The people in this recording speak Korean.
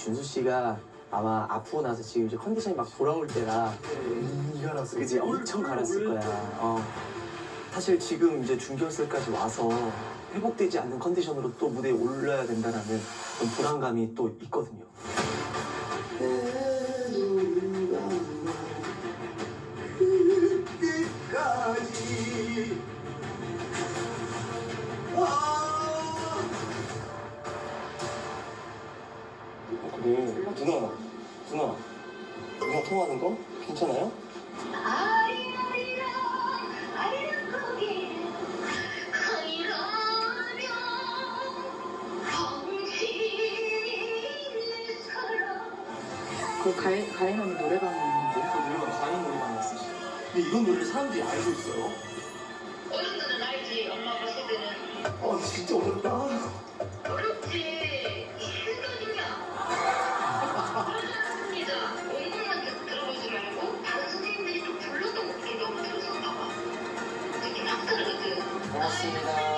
준수 씨가 아마 아프고 나서 지금 이제 컨디션이 막 돌아올 때라 이가라서 그지 엄청 갈았을 거야. 어. 사실 지금 이제 준결승까지 와서 회복되지 않는 컨디션으로 또 무대에 올라야 된다라는 그런 불안감이 또 있거든요. 그래 누나 누나 누나 통화하는 거? 괜찮아요? 그 가인 가인 언니 노래방에 있는데? 그 노래가 노래방 했으시 근데 이런 노래를 사람들이 알고 있어요? 어른들은 알지 엄마 때는. 아 진짜 어렵다 しいな。